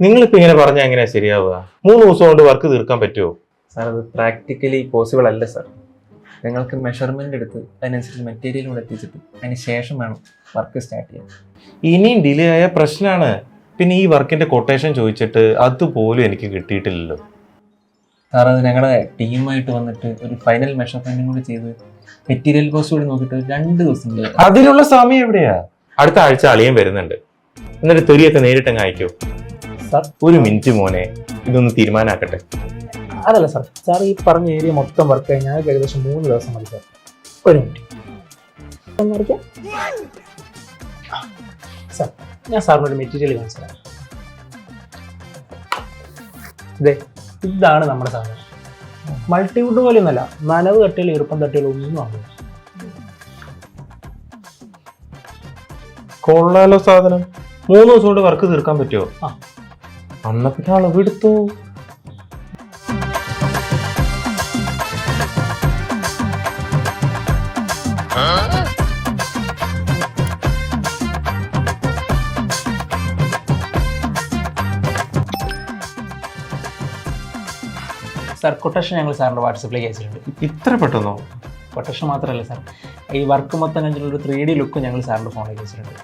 നിങ്ങളിപ്പോ ഇങ്ങനെ പറഞ്ഞാൽ എങ്ങനെയാ ശരിയാവുക? മൂന്ന് ദിവസം കൊണ്ട് വർക്ക് തീർക്കാൻ പറ്റുമോ സാർ അത് പ്രാക്ടിക്കലി പോസിബിൾ അല്ല സാർ. ഞങ്ങൾക്ക് മെഷർമെന്റ് എടുത്ത് അതിനനുസരിച്ച് മെറ്റീരിയൽ കൂടെ എത്തിച്ചിട്ട് അതിന് ശേഷം വേണം വർക്ക് സ്റ്റാർട്ട് ചെയ്യാൻ. ഇനിയും ഡിലേ ആയ പ്രശ്നമാണ് പിന്നെ ഈ വർക്കിന്റെ കൊട്ടേഷൻ ചോദിച്ചിട്ട് അതുപോലും എനിക്ക് കിട്ടിയിട്ടില്ലല്ലോ. സാർ അത് ഞങ്ങളുടെ ടീമായിട്ട് വന്നിട്ട് ഒരു ഫൈനൽ മെഷർമെന്റും കൂടി ചെയ്ത് മെറ്റീരിയൽ കോസ്റ്റ് കൂടി നോക്കിയിട്ട് ഒരു രണ്ട് ദിവസം അതിനുള്ള സമയം എവിടെയാ? അടുത്ത ആഴ്ച അളിയൻ വരുന്നുണ്ട്. എന്നിട്ട് തെറിയൊക്കെ നേരിട്ടങ്ങ് അയക്കോ സാർ. ഒരു മിനിറ്റ് മോനെ. ഇതൊന്ന് തീരുമാനാക്കട്ടെ. അതല്ല സാർ. സാർ ഈ പറഞ്ഞ ഏരിയ മൊത്തം വർക്ക് കഴിഞ്ഞാൽ ഏകദേശം മൂന്ന് ദിവസം മതി സാർ. ഒരു മിനിറ്റ്. സാർ ഞാൻ സാറിനൊരു മെറ്റീരിയൽ കാണിച്ചു തരാം. ഇതേ ഇതാണ് നമ്മുടെ സാധനം. മൾട്ടിവുഡ് പോലെയൊന്നല്ല നനവ് തട്ടിയാലും ഈർപ്പം തട്ടിയാലും ഒന്നും ആവില്ല. കൊള്ളാലോ സാധനം. മൂന്ന് ദിവസം കൊണ്ട് വർക്ക് തീർക്കാൻ പറ്റുമോ ആ. അന്ന പിന്നെ അളവെടുത്തു സാർ കൊട്ടേഷൻ ഞങ്ങൾ സാറിന്റെ വാട്സപ്പിലേക്ക് അയച്ചിട്ടുണ്ട് ഇത്ര പെട്ടെന്നോ? കൊട്ടേഷൻ മാത്രമല്ല സാർ ഈ വർക്ക് മൊത്തം കഴിഞ്ഞിട്ടുള്ള ഒരു ത്രീ ഡി ലുക്ക് ഞങ്ങൾ സാറിന്റെ ഫോണിലേക്ക് അയച്ചിട്ടുണ്ട്